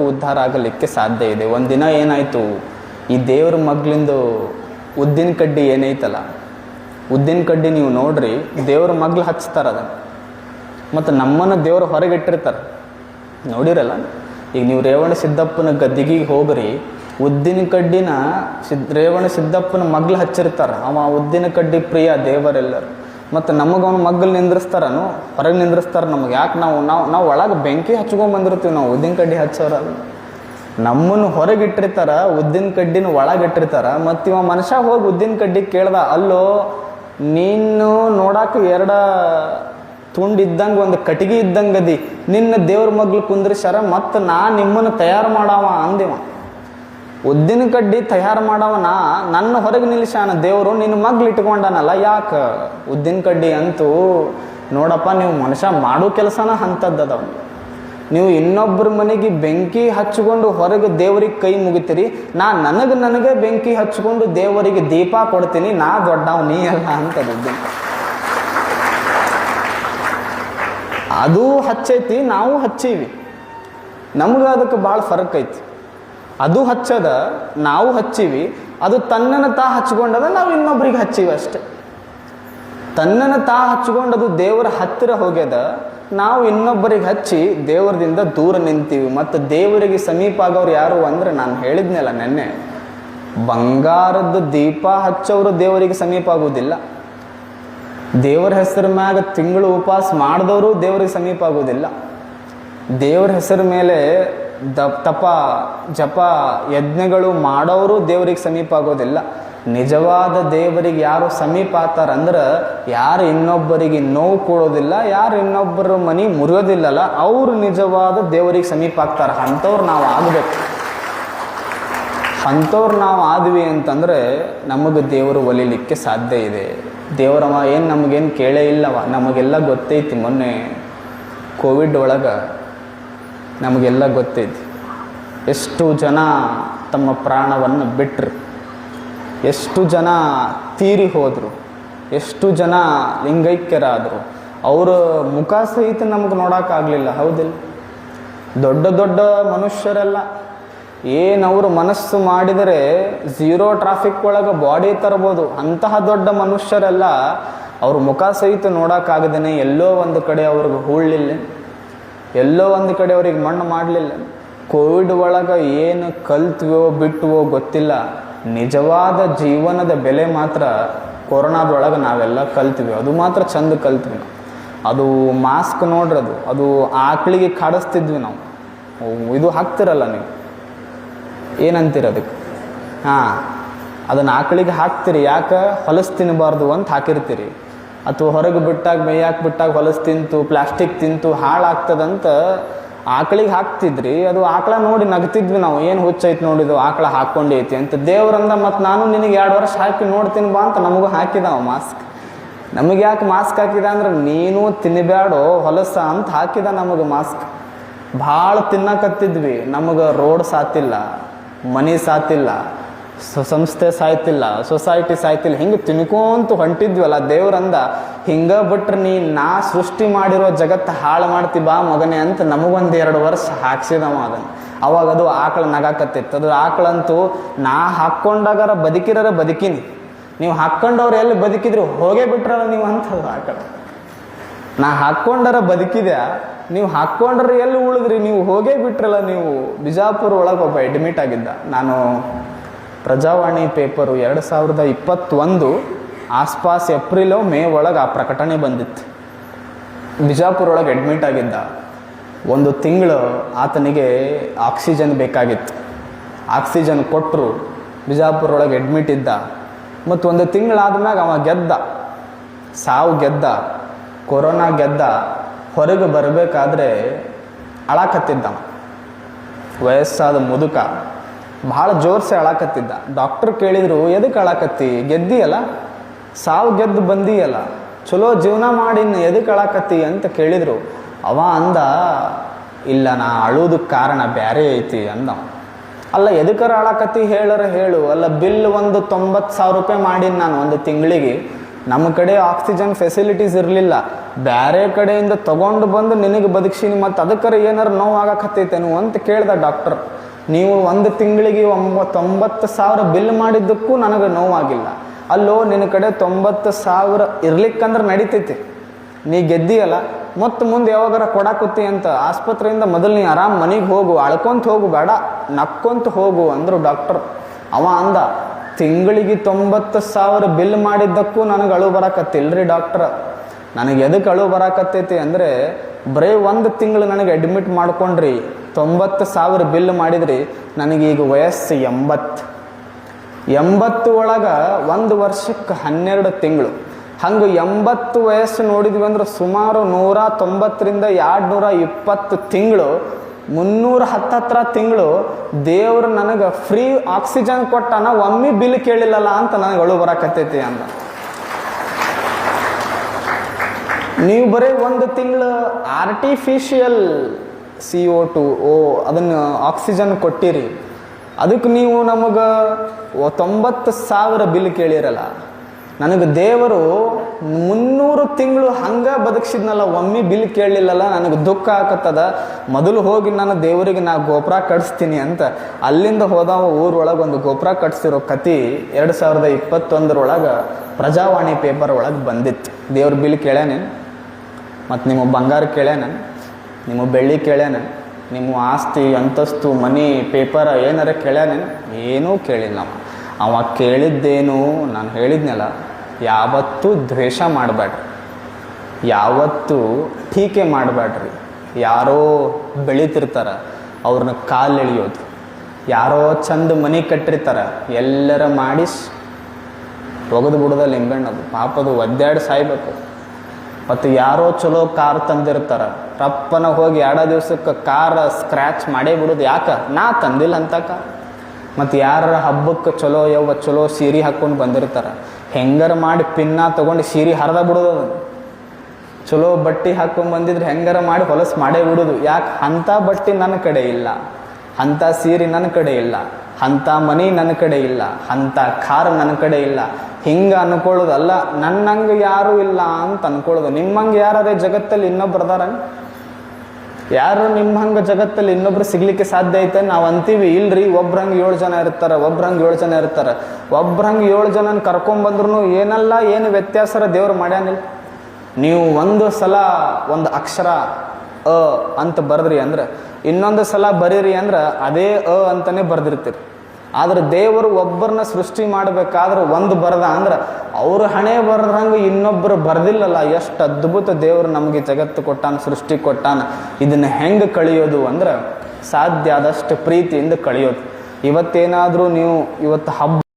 ಉದ್ಧಾರ ಆಗಲಿಕ್ಕೆ ಸಾಧ್ಯ ಇದೆ. ಒಂದಿನ ಏನಾಯಿತು, ಈ ದೇವ್ರ ಮಗ್ಲಿಂದು ಉದ್ದಿನ ಕಡ್ಡಿ ಏನೈತಲ್ಲ, ಉದ್ದಿನ ಕಡ್ಡಿ ನೀವು ನೋಡ್ರಿ, ದೇವ್ರ ಮಗ್ಲು ಹಚ್ತಾರ ಅದ ಮತ್ತು ನಮ್ಮನ್ನು ದೇವ್ರ ಹೊರಗೆ ಇಟ್ಟಿರ್ತಾರೆ ನೋಡಿರಲ್ಲ? ಈಗ ನೀವು ರೇವಣ ಸಿದ್ದಪ್ಪನ ಗದ್ದಿಗೆ ಹೋಗ್ರಿ, ಉದ್ದಿನ ಕಡ್ಡಿನ ಸಿದ್, ರೇವಣ ಸಿದ್ದಪ್ಪನ ಮಗ್ಲು ಹಚ್ಚಿರ್ತಾರೆ. ಅವ ಉದ್ದಿನ ಕಡ್ಡಿ ಪ್ರಿಯ ದೇವರೆಲ್ಲರು. ಮತ್ತು ನಮಗೆ ಅವ್ನು ಮಗ್ಗಲ್ ನಿಂದ್ರಿಸ್ತಾರನು, ಹೊರಗೆ ನಿಂದ್ರಿಸ್ತಾರೆ ನಮಗೆ. ಯಾಕೆ ನಾವು ನಾವು ನಾವು ಒಳಗೆ ಬೆಂಕಿ ಹಚ್ಕೊಂಡ್ ಬಂದಿರ್ತೀವಿ ನಾವು, ಉದ್ದಿನ ಕಡ್ಡಿ ಹಚ್ಚೋರಲ್ಲ ನಮ್ಮನ್ನು ಹೊರಗೆ ಇಟ್ಟಿರ್ತಾರ, ಉದ್ದಿನ ಕಡ್ಡಿನ ಒಳಗೆ ಇಟ್ಟಿರ್ತಾರ, ಮತ್ತು ಇವ ಮನುಷ್ಯ ಹೋಗಿ ಉದ್ದಿನ ಕಡ್ಡಿ ಕೇಳ್ದ, ಅಲ್ಲೋ, ನೀನು ನೋಡಕ್ಕೆ ಎರಡ ತುಂಡು ಇದ್ದಂಗೆ ಒಂದು ಕಟ್ಟಿಗೆ ಇದ್ದಂಗೆ ಅದಿ. ನಿನ್ನ ದೇವ್ರ ಮಗ್ಲು ಕುಂದ್ರಿಸ್ಯಾರ, ಮತ್ತು ನಾ ನಿಮ್ಮನ್ನು ತಯಾರು ಮಾಡವ ಅಂದಿವ ಉದ್ದಿನ ಕಡ್ಡಿ ತಯಾರು ಮಾಡವನ, ನನ್ನ ಹೊರಗೆ ನಿಲ್ಲಿಸ್ಯಾನ ದೇವರು, ನಿನ್ನ ಮಗ್ಲು ಇಟ್ಕೊಂಡನಲ್ಲ, ಯಾಕೆ? ಉದ್ದಿನ ಕಡ್ಡಿ ಅಂತೂ, ನೋಡಪ್ಪ, ನೀವು ಮನುಷ್ಯ ಮಾಡೋ ಕೆಲಸನ ಅಂಥದ್ದದವ ನೀವು ಇನ್ನೊಬ್ಬರ ಮನೆಗೆ ಬೆಂಕಿ ಹಚ್ಕೊಂಡು ಹೊರಗೆ ದೇವರಿಗೆ ಕೈ ಮುಗಿತೀರಿ, ನಾ ನನಗೆ ನನಗೆ ಬೆಂಕಿ ಹಚ್ಕೊಂಡು ದೇವರಿಗೆ ದೀಪ ಕೊಡ್ತೀನಿ, ನಾ ದೊಡ್ಡವ, ನೀ ಅಲ್ಲ ಅಂತದ ಅದು ಹಚ್ಚೈತಿ, ನಾವು ಹಚ್ಚೀವಿ. ನಮ್ಗೆ ಅದಕ್ಕೆ ಭಾಳ ಫರಕ್ ಐತಿ. ಅದು ಹಚ್ಚದ, ನಾವು ಹಚ್ಚಿವಿ, ಅದು ತನ್ನನ್ನು ತಾ ಹಚ್ಕೊಂಡದ ನಾವು ಇನ್ನೊಬ್ರಿಗೆ ಹಚ್ಚಿವಿ ಅಷ್ಟೆ. ತನ್ನನ್ನು ತಾ ಹಚ್ಕೊಂಡದು ದೇವರ ಹತ್ತಿರ ಹೋಗ್ಯದ, ನಾವು ಇನ್ನೊಬ್ಬರಿಗೆ ಹಚ್ಚಿ ದೇವರದಿಂದ ದೂರ ನಿಂತೀವಿ. ಮತ್ತು ದೇವರಿಗೆ ಸಮೀಪ ಆಗೋರು ಯಾರು ಅಂದ್ರೆ ನಾನು ಹೇಳಿದ್ನಲ್ಲ ನೆನ್ನೆ, ಬಂಗಾರದ ದೀಪ ಹಚ್ಚವರು ದೇವರಿಗೆ ಸಮೀಪ ಆಗುವುದಿಲ್ಲ ದೇವರ ಹೆಸರು ಮ್ಯಾಗ ತಿಂಗಳು ಉಪವಾಸ ಮಾಡಿದವರು ದೇವರಿಗೆ ಸಮೀಪ ಆಗೋದಿಲ್ಲ. ದೇವರ ಹೆಸರು ಮೇಲೆ ದ ತಪ, ಜಪ ಯಜ್ಞಗಳು ಮಾಡೋರು ದೇವರಿಗೆ ಸಮೀಪ ಆಗೋದಿಲ್ಲ. ನಿಜವಾದ ದೇವರಿಗೆ ಯಾರು ಸಮೀಪ ಆತಾರಂದ್ರೆ ಯಾರು ಇನ್ನೊಬ್ಬರಿಗೆ ನೋವು ಕೊಡೋದಿಲ್ಲ, ಯಾರು ಇನ್ನೊಬ್ಬರ ಮನೆ ಮುರಿಯೋದಿಲ್ಲಲ್ಲ, ಅವರು ನಿಜವಾದ ದೇವರಿಗೆ ಸಮೀಪ ಆಗ್ತಾರೆ. ಅಂಥವ್ರು ನಾವು ಆಗಬೇಕು. ಅಂಥವ್ರು ನಾವು ಆದ್ವಿ ಅಂತಂದರೆ ನಮಗೆ ದೇವರು ಒಲಿಲಿಕ್ಕೆ ಸಾಧ್ಯ ಇದೆ. ದೇವರವ ಏನು ನಮಗೇನು ಕೇಳೇ ಇಲ್ಲವ, ನಮಗೆಲ್ಲ ಗೊತ್ತೈತಿ ಮೊನ್ನೆ ಕೋವಿಡ್ ಒಳಗೆ. ನಮಗೆಲ್ಲ ಗೊತ್ತೈತಿ. ಎಷ್ಟು ಜನ ತಮ್ಮ ಪ್ರಾಣವನ್ನು ಬಿಟ್ಟರು ಎಷ್ಟು ಜನ ತೀರಿ ಹೋದರು. ಎಷ್ಟು ಜನ ಲಿಂಗೈಕ್ಯರಾದರು. ಅವರ ಮುಖ ಸಹಿತ ನಮಗೆ ನೋಡೋಕ್ಕಾಗಲಿಲ್ಲ, ಹೌದಿಲ್ಲ? ದೊಡ್ಡ ದೊಡ್ಡ ಮನುಷ್ಯರೆಲ್ಲ ಏನು ಅವರು ಮನಸ್ಸು ಮಾಡಿದರೆ ಝೀರೋ ಟ್ರಾಫಿಕ್ ಒಳಗೆ ಬಾಡಿ ತರ್ಬೋದು. ಅಂತಹ ದೊಡ್ಡ ಮನುಷ್ಯರೆಲ್ಲ ಅವ್ರ ಮುಖ ಸಹಿತ ನೋಡೋಕ್ಕಾಗದೇನೆ ಎಲ್ಲೋ ಒಂದು ಕಡೆ ಅವ್ರಿಗೆ ಹೂಳಲಿಲ್ಲ ಎಲ್ಲೋ ಒಂದು ಕಡೆ ಅವ್ರಿಗೆ ಮಣ್ಣು ಮಾಡಲಿಲ್ಲ. ಕೋವಿಡ್ ಒಳಗೆ ಏನು ಕಲ್ತ್ವೋ ಬಿಟ್ಟುವೋ ಗೊತ್ತಿಲ್ಲ. ನಿಜವಾದ ಜೀವನದ ಬೆಲೆ ಮಾತ್ರ ಕೊರೋನಾದೊಳಗೆ ನಾವೆಲ್ಲ ಕಲ್ತ್ವಿ. ಅದು ಮಾತ್ರ ಚಂದ ಕಲ್ತ್ವಿ ನಾವು. ಅದು ಮಾಸ್ಕ್ ನೋಡ್ರದು ಅದು. ಆಕಳಿಗೆ ಕಾಡಿಸ್ತಿದ್ವಿ ನಾವು. ಇದು ಹಾಕ್ತಿರಲ್ಲ ನೀವು? ಏನಂತೀರ ಅದಕ್ಕೆ? ಹಾಂ. ಅದನ್ನು ಆಕಳಿಗೆ ಹಾಕ್ತೀರಿ. ಯಾಕೆ? ಹೊಲಸು ತಿನ್ನಬಾರ್ದು ಅಂತ ಹಾಕಿರ್ತೀರಿ. ಅಥವಾ ಹೊರಗೆ ಬಿಟ್ಟಾಗ, ಮೇಯಾಕೆ ಬಿಟ್ಟಾಗ ಹೊಲಸು ತಿಂತು, ಪ್ಲಾಸ್ಟಿಕ್ ತಿಂತು, ಹಾಳಾಗ್ತದಂತ ಆಕಳಿಗೆ ಹಾಕ್ತಿದ್ರಿ. ಅದು ಆಕಳ ನೋಡಿ ನಗ್ತಿದ್ವಿ ನಾವು. ಏನು ಹುಚ್ಚೈತಿ ನೋಡಿದು ಆಕಳ ಹಾಕ್ಕೊಂಡೈತಿ ಅಂತ. ದೇವ್ರಂದ ಮತ್ತು ನಾನು ನಿನಗೆ ಎರಡು ವರ್ಷ ಹಾಕಿ ನೋಡ್ತೀನಿ ಬಾ ಅಂತ ನಮಗೂ ಹಾಕಿದಾವ ಮಾಸ್ಕ್. ನಮಗೆ ಯಾಕೆ ಮಾಸ್ಕ್ ಹಾಕಿದ ಅಂದ್ರೆ, ನೀನು ತಿನ್ನಬ್ಯಾಡೋ ಹೊಲಸ ಅಂತ ಹಾಕಿದ ನಮಗೆ ಮಾಸ್ಕ್. ಭಾಳ ತಿನ್ನಕತ್ತಿದ್ವಿ. ನಮಗೆ ರೋಡ್ ಸಾತಿಲ್ಲ, ಮನೆ ಸಾತಿಲ್ಲ. ಸಂಸ್ಥೆ ಸಾಯ್ತಿಲ್ಲ. ಸೊಸೈಟಿ ಸಾಯ್ತಿಲ್ಲ. ಹಿಂಗೆ ತಿನ್ಕೊಂತ ಹೊಂಟಿದ್ವಲ್ಲ ದೇವ್ರಂದ. ಹಿಂಗ ಬಿಟ್ರೆ ನೀ ನಾ ಸೃಷ್ಟಿ ಮಾಡಿರೋ ಜಗತ್ತು ಹಾಳು ಮಾಡ್ತಿ ಬಾ ಮಗನೇ ಅಂತ ನಮಗೊಂದು ಎರಡು ವರ್ಷ ಹಾಕ್ಸಿದವ ಅದನ್ನು ಅವಾಗ ಅದು ಆಕಳ ನಗಾಕತ್ತಿತ್ತು. ಅದು ಆಕಳಂತೂ ನಾ ಹಾಕ್ಕೊಂಡಾಗಾರ ಬದುಕಿರರ ಬದುಕಿನಿ. ನೀವು ಹಾಕ್ಕೊಂಡವ್ರು ಎಲ್ಲಿ ಬದುಕಿದ್ರು? ಹೋಗೇ ಬಿಟ್ರಲ್ಲ ನೀವು ಅಂತ ಆಕಳ. ನಾ ಹಾಕ್ಕೊಂಡರ ಬದುಕಿದೆ. ನೀವು ಹಾಕ್ಕೊಂಡ್ರೆ ಎಲ್ಲಿ ಉಳಿದ್ರಿ? ನೀವು ಹೋಗೇ ಬಿಟ್ರಲ್ಲ ನೀವು. ಬಿಜಾಪುರ ಒಳಗೆ ಒಬ್ಬ ಅಡ್ಮಿಟ್ ಆಗಿದ್ದ. ನಾನು ಪ್ರಜಾವಾಣಿ ಪೇಪರು ಎರಡು ಸಾವಿರದ ಇಪ್ಪತ್ತೊಂದು ಆಸ್ಪಾಸ್ ಏಪ್ರಿಲು ಮೇ ಒಳಗೆ ಆ ಪ್ರಕಟಣೆ ಬಂದಿತ್ತು. ಬಿಜಾಪುರ ಒಳಗೆ ಅಡ್ಮಿಟ್ ಆಗಿದ್ದ. ಒಂದು ತಿಂಗಳು ಆತನಿಗೆ ಆಕ್ಸಿಜನ್ ಬೇಕಾಗಿತ್ತು. ಆಕ್ಸಿಜನ್ ಕೊಟ್ಟರು ಬಿಜಾಪುರ ಒಳಗೆ ಅಡ್ಮಿಟ್ ಇದ್ದ. ಮತ್ತು ಒಂದು ತಿಂಗಳಾದ್ಮ್ಯಾಗ ಅವ ಗೆದ್ದ. ಸಾವು ಗೆದ್ದ. ಕೊರೋನಾ ಗೆದ್ದ. ಹೊರಗೆ ಬರಬೇಕಾದ್ರೆ ಅಳಾಕತ್ತಿದ್ದ. ವಯಸ್ಸಾದ ಮುದುಕ. ಭಾಳ ಜೋರ್ಸೆ ಅಳಾಕತ್ತಿದ್ದ. ಡಾಕ್ಟರ್ ಕೇಳಿದ್ರು ಎದಕ್ಕೆ ಅಳಾಕತ್ತಿ? ಗೆದ್ದಿಯಲ್ಲ? ಸಾವು ಗೆದ್ದು ಬಂದಿಯಲ್ಲ? ಚಲೋ ಜೀವನ ಮಾಡಿ ಇನ್ನು ಎದಕ್ಕೆ ಅಳಾಕತ್ತಿ? ಅಂತ ಕೇಳಿದ್ರು. ಅವ ಅಂದ, ಇಲ್ಲ, ನಾ ಅಳುವುದಕ್ಕೆ ಕಾರಣ ಬ್ಯಾರೆ ಐತಿ ಅಂದ ಅಲ್ಲ ಎದಕ್ಕರ ಅಳಾಕತ್ತಿ? ಹೇಳರ ಹೇಳು. ಅಲ್ಲ, ಬಿಲ್ ಒಂದು ತೊಂಬತ್ತು ಸಾವಿರ ರೂಪಾಯಿ ಮಾಡೀನಿ ನಾನು ಒಂದು ತಿಂಗಳಿಗೆ. ನಮ್ಮ ಕಡೆ ಆಕ್ಸಿಜನ್ ಫೆಸಿಲಿಟೀಸ್ ಇರಲಿಲ್ಲ. ಬೇರೆ ಕಡೆಯಿಂದ ತಗೊಂಡು ಬಂದು ನಿನಗೆ ಬದುಕ್ಸೀನಿ ಮತ್ತು ಅದಕ್ಕರ ಏನಾರು ನೋವು ಆಗಕತ್ತೈತೇನು ಅಂತ ಕೇಳ್ದ ಡಾಕ್ಟರ್ ನೀವು ಒಂದು ತಿಂಗಳಿಗೆ ಒಂಬತ್ತೊಂಬತ್ತು ಸಾವಿರ ಬಿಲ್ ಮಾಡಿದ್ದಕ್ಕೂ ನನಗೆ ನೋವಾಗಿಲ್ಲ. ಅಲ್ಲೋ, ನಿನ್ನ ಕಡೆ ತೊಂಬತ್ತು ಸಾವಿರ ಇರ್ಲಿಕ್ಕಂದ್ರೆ ನಡೀತೈತಿ. ನೀ ಗೆದ್ದಿಯಲ್ಲ, ಮತ್ತು ಮುಂದೆ ಯಾವಾಗಾರ ಕೊಡಾಕತ್ತಿ ಅಂತ ಆಸ್ಪತ್ರೆಯಿಂದ ಮೊದಲು ನೀ ಆರಾಮ್ ಮನೆಗೆ ಹೋಗು, ಅಳ್ಕೊಂತ ಹೋಗು, ಬೇಡ, ನಕ್ಕೊಂತ ಹೋಗು ಅಂದರು ಡಾಕ್ಟರ್. ಅವ ಅಂದ, ತಿಂಗಳಿಗೆ ತೊಂಬತ್ತು ಸಾವಿರ ಬಿಲ್ ಮಾಡಿದ್ದಕ್ಕೂ ನನಗೆ ಅಳು ಬರಾಕತ್ತಿಲ್ರಿ ಡಾಕ್ಟರ್. ನನಗೆ ಎದಕ್ಕೆ ಅಳು ಬರಾಕತ್ತೈತಿ ಅಂದರೆ, ಬರೀ ಒಂದು ತಿಂಗಳು ನನಗೆ ಅಡ್ಮಿಟ್ ಮಾಡ್ಕೊಂಡ್ರಿ. ತೊಂಬತ್ತು ಸಾವಿರ ಬಿಲ್ ಮಾಡಿದ್ರಿ ನನಗೀಗ ವಯಸ್ಸು ಎಂಬತ್ತು. ಎಂಬತ್ತು ಒಳಗೆ ಒಂದು ವರ್ಷಕ್ಕೆ ಹನ್ನೆರಡು ತಿಂಗಳು. ಹಂಗೆ ಎಂಬತ್ತು ವಯಸ್ಸು ನೋಡಿದ್ವಿ ಅಂದ್ರೆ ಸುಮಾರು ನೂರ ತೊಂಬತ್ತರಿಂದ ಎರಡು ನೂರ ಇಪ್ಪತ್ತು ತಿಂಗಳು. ಮುನ್ನೂರ ಹತ್ತತ್ರ ತಿಂಗಳು ದೇವರು ನನಗೆ ಫ್ರೀ ಆಕ್ಸಿಜನ್ ಕೊಟ್ಟಾನ ಒಮ್ಮೆ ಬಿಲ್ ಕೇಳಿಲ್ಲಲ್ಲ ಅಂತ ನನಗೆ ಅಳು ಬರಕತ್ತೈತಿ ಅಂತ ನೀವು ಬರೀ ಒಂದು ತಿಂಗಳು artificial C O two O, ಅದನ್ನು ಆಕ್ಸಿಜನ್ ಕೊಟ್ಟಿರಿ. ಅದಕ್ಕೆ ನೀವು ನಮಗೆ ತೊಂಬತ್ತು ಸಾವಿರ ಬಿಲ್ ಕೇಳಿರಲ್ಲ. ನನಗೆ ದೇವರು ಮುನ್ನೂರು ತಿಂಗಳು ಹಂಗೆ ಬದುಕಿಸಿದ್ನಲ್ಲ, ಒಮ್ಮೆ ಬಿಲ್ ಕೇಳಲಿಲ್ಲಲ್ಲ, ನನಗೆ ದುಃಖ ಆಗತ್ತದ ಮೊದಲು ಹೋಗಿ ನಾನು ದೇವರಿಗೆ ನಾ ಗೋಪುರ ಕಟ್ಸ್ತೀನಿ ಅಂತ. ಅಲ್ಲಿಂದ ಹೋದವ ಊರೊಳಗೆ ಒಂದು ಗೋಪುರ ಕಟ್ಸಿರೋ ಕತಿ ಎರಡು ಸಾವಿರದ ಇಪ್ಪತ್ತೊಂದರೊಳಗೆ ಪ್ರಜಾವಾಣಿ ಪೇಪರ್ ಒಳಗೆ ಬಂದಿತ್ತು. ದೇವ್ರ ಬಿಲ್ ಕೇಳ್ಯಾನೇನು ಮತ್ತು ನಿಮ್ಮ ಬಂಗಾರ ಕೇಳ್ಯಾನ? ನಿಮ್ಮ ಬೆಳ್ಳಿ ಕೇಳ್ಯಾನ, ನಿಮ್ಮ ಆಸ್ತಿ, ಅಂತಸ್ತು, ಮನಿ, ಪೇಪರ ಏನಾರ ಕೇಳ್ಯಾನ? ಏನೂ ಕೇಳಿಲ್ಲ ಅವ. ಅವ ಕೇಳಿದ್ದೇನು, ನಾನು ಹೇಳಿದ್ನಲ್ಲ, ಯಾವತ್ತೂ ದ್ವೇಷ ಮಾಡಬೇಡ್ರಿ ಯಾವತ್ತೂ ಟೀಕೆ ಮಾಡಬೇಡ್ರಿ ಯಾರೋ ಬೆಳೀತಿರ್ತಾರ, ಅವ್ರನ್ನ ಕಾಲು ಎಳಿಯೋದು ಯಾರೋ ಚಂದ ಮನೆ ಕಟ್ಟಿರ್ತಾರ, ಎಲ್ಲರ ಮಾಡಿ ಒಗದು ಬಿಡೋದ ಲಿಂಗಣ್ಣದು ಪಾಪದು ಒದ್ದಾಡಿ ಸಾಯ್ಬೇಕು. ಮತ್ತು ಯಾರೋ ಚಲೋ ಕಾರ್ ತಂದಿರ್ತಾರ ರಪ್ಪನ ಹೋಗಿ ಎರಡ ದಿವ್ಸಕ್ಕೆ ಕಾರ ಸ್ಕ್ರ್ಯಾಚ್ ಮಾಡೇ ಬಿಡೋದು ಯಾಕೆ? ನಾ ತಂದಿಲ್ಲ ಅಂತಕ. ಮತ್ತು ಯಾರ ಹಬ್ಬಕ್ಕೆ ಚಲೋ ಯಾವ ಚಲೋ ಸೀರೆ ಹಾಕ್ಕೊಂಡು ಬಂದಿರ್ತಾರೆ. ಹೆಂಗರ ಮಾಡಿ ಪಿನ್ನ ತೊಗೊಂಡು ಸೀರೆ ಹರಿದ ಬಿಡೋದು ಚಲೋ ಬಟ್ಟೆ ಹಾಕ್ಕೊಂಡು ಬಂದಿದ್ರೆ ಹೆಂಗಾರ ಮಾಡಿ ಹೊಲಸು ಮಾಡೇ ಬಿಡೋದು. ಯಾಕೆ? ಅಂಥ ಬಟ್ಟೆ ನನ್ನ ಕಡೆ ಇಲ್ಲ. ಅಂಥ ಸೀರೆ ನನ್ನ ಕಡೆ ಇಲ್ಲ. ಅಂಥ ಮನೆ ನನ್ನ ಕಡೆ ಇಲ್ಲ. ಅಂಥ ಕಾರ್ ನನ್ನ ಕಡೆ ಇಲ್ಲ. ಹಿಂಗೆ ಅನ್ಕೊಳ್ಳೋದಲ್ಲ, ನನ್ನಂಗೆ ಯಾರೂ ಇಲ್ಲ ಅಂತ ಅನ್ಕೊಳ್ಳೋದು. ನಿಮ್ಮಂಗೆ ಯಾರೇ ಜಗತ್ತಲ್ಲಿ ಇನ್ನೊಬ್ರು ಯಾರು ನಿಮ್ಮ ಹಂಗೆ ಜಗತ್ತಲ್ಲಿ ಇನ್ನೊಬ್ರು ಸಿಗ್ಲಿಕ್ಕೆ ಸಾಧ್ಯ ಐತೆ ನಾವು ಅಂತೀವಿ, ಇಲ್ರಿ ಒಬ್ರಂಗೆ ಏಳು ಜನ ಇರ್ತಾರೆ ಒಬ್ರಂಗೆ ಏಳು ಜನ ಇರ್ತಾರೆ. ಒಬ್ರಂಗೆ ಏಳು ಜನನ ಕರ್ಕೊಂಬಂದ್ರು ಏನಲ್ಲ, ಏನು ವ್ಯತ್ಯಾಸರ ದೇವ್ರು ಮಾಡ್ಯಾನಿಲ್ಲ. ನೀವು ಒಂದು ಸಲ ಒಂದು ಅಕ್ಷರ ಅ ಅಂತ ಬರೆದ್ರಿ ಅಂದ್ರೆ, ಇನ್ನೊಂದು ಸಲ ಬರೀರಿ ಅಂದ್ರೆ ಅದೇ ಅ ಅಂತಾನೆ ಬರ್ದಿರ್ತೀರಿ. ಆದ್ರೆ ದೇವರು ಒಬ್ಬರನ್ನ ಸೃಷ್ಟಿ ಮಾಡಬೇಕಾದ್ರೆ ಒಂದು ಬರದ, ಅಂದ್ರೆ ಅವ್ರ ಹಣೆ ಬರ್ದಂಗೆ ಇನ್ನೊಬ್ಬರು ಬರ್ದಿಲ್ಲಲ್ಲ, ಎಷ್ಟು ಅದ್ಭುತ ದೇವರು ನಮಗೆ ಜಗತ್ತು ಕೊಟ್ಟಾನ, ಸೃಷ್ಟಿ ಕೊಟ್ಟಾನ. ಇದನ್ನ ಹೆಂಗೆ ಕಳಿಯೋದು ಅಂದ್ರೆ ಸಾಧ್ಯ ಆದಷ್ಟು ಪ್ರೀತಿಯಿಂದ ಕಳಿಯೋದು. ಇವತ್ತೇನಾದರೂ ನೀವು ಇವತ್ತು ಹಬ್ಬ